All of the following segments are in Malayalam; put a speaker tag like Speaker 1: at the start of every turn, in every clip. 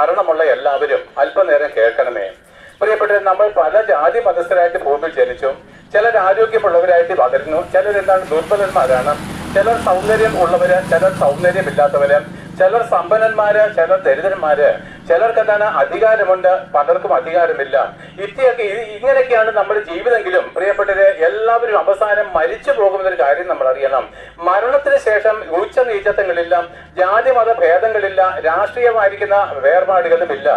Speaker 1: മരണമുള്ള എല്ലാവരും അല്പനേരം കേൾക്കണമേ. പ്രിയപ്പെട്ട നമ്മൾ പല ജാതി മതസ്ഥരായിട്ട് ഭൂമിയിൽ ജനിച്ചു. ചിലർ ആരോഗ്യമുള്ളവരായിട്ട് വളരുന്നു. ചിലർ എന്താണ് ദുർബലന്മാരാണ്. ചിലർ സൗന്ദര്യം ഉള്ളവര് ചിലർ സൗന്ദര്യമില്ലാത്തവര്. ചിലർ സമ്പന്നന്മാര് ചിലർ ദരിദ്രന്മാര്. ചിലർക്ക് എന്താണ് അധികാരമുണ്ട് പലർക്കും അധികാരമില്ല. ഇത്തിയൊക്കെ ഇങ്ങനെയൊക്കെയാണ് നമ്മുടെ ജീവിതമെങ്കിലും പ്രിയപ്പെട്ടവരെ എല്ലാവരും അവസാനം മരിച്ചു പോകുന്ന ഒരു കാര്യം നമ്മൾ അറിയണം. മരണത്തിന് ശേഷം ഉച്ച നീചത്വങ്ങളില്ല ജാതി മത ഭേദങ്ങളില്ല രാഷ്ട്രീയമായിരിക്കുന്ന വേർപാടുകളും ഇല്ല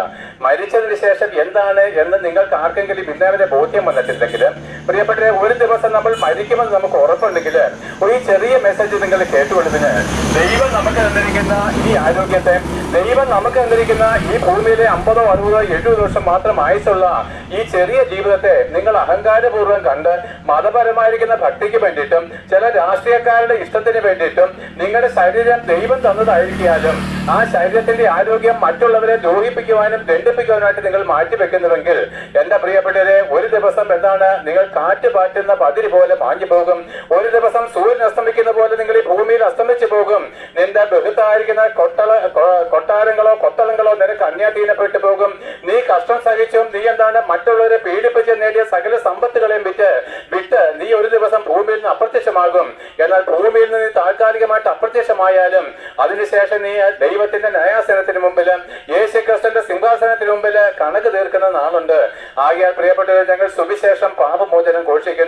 Speaker 1: മരിച്ചതിന് ശേഷം എന്താണ് എന്ന് നിങ്ങൾക്ക് ആർക്കെങ്കിലും ഇന്നവരെ ബോധ്യം വന്നിട്ടില്ലെങ്കിൽ പ്രിയപ്പെട്ടവരെ ഒരു ദിവസം നമ്മൾ മരിക്കുമെന്ന് നമുക്ക് ഉറപ്പുണ്ടെങ്കിൽ ഒരു ചെറിയ മെസ്സേജ് നിങ്ങൾ കേട്ടുകൊള്ളുന്നതിന് ദൈവം നമുക്ക് തന്നിരിക്കുന്ന ഈ ആരോഗ്യത്തെ ദൈവം നമുക്ക് തന്നിരിക്കുന്ന ഈ ഭൂമിയിലെ അമ്പതോ അറുപതോ എഴുപത് വർഷം മാത്രം ആയുസുള്ള ഈ ചെറിയ ജീവിതത്തെ നിങ്ങൾ അഹങ്കാരപൂർവം കണ്ട് മതപരമായിരിക്കുന്ന ഭക്തിക്ക് വേണ്ടിയിട്ടും ചില രാഷ്ട്രീയക്കാരുടെ ഇഷ്ടത്തിന് വേണ്ടിയിട്ടും നിങ്ങളുടെ ശരീരം ദൈവം തന്നതായിരിക്കാലും ആ ശരീരത്തിന്റെ ആരോഗ്യം മറ്റുള്ളവരെ ദ്രോഹിപ്പിക്കുവാനും ദണ്ഡിപ്പിക്കുവാനായിട്ട് നിങ്ങൾ മാറ്റിവെക്കുന്നുവെങ്കിൽ എന്റെ പ്രിയപ്പെട്ടവരെ ഒരു ദിവസം എന്താണ് നിങ്ങൾ കാറ്റ് പാറ്റുന്ന പതിരി പോലെ മാഞ്ഞു പോകും ഒരു ദിവസം സൂര്യൻ അസ്തമിക്കുന്ന പോലെ നിങ്ങൾ ഈ ഭൂമിയിൽ അസ്തമിച്ചു പോകും. നിന്റെ ബഹുത്തായിരിക്കുന്ന കൊട്ടള കൊട്ടാരങ്ങളോ നിനക്ക് അന്യാധീനപ്പെട്ടു പോകും. നീ കഷ്ടം സഹിച്ചും നീ എന്താണ് മറ്റുള്ളവരെ പീഡിപ്പിച്ച് നേടിയ സകല സമ്പത്തുകളെയും വിറ്റ് വിട്ട് നീ ഒരു ദിവസം ഭൂമിയിൽ നിന്ന് അപ്രത്യക്ഷമാകും. എന്നാൽ ഭൂമിയിൽ നിന്ന് താൽക്കാലികമായിട്ട് അപ്രത്യക്ഷമായാലും അതിനുശേഷം നീ ദൈവത്തിന്റെ ന്യായാസനത്തിന് മുമ്പിൽ യേശു ക്രിസ്തുവിന്റെ സിംഹാസനത്തിന് മുമ്പിൽ കണക്ക് തീർക്കുന്ന നാളുണ്ട്. ആകയാൽ പ്രിയപ്പെട്ടവർ ഞങ്ങൾ സുവിശേഷം പാപമോചനം ഘോഷിക്കുന്നു.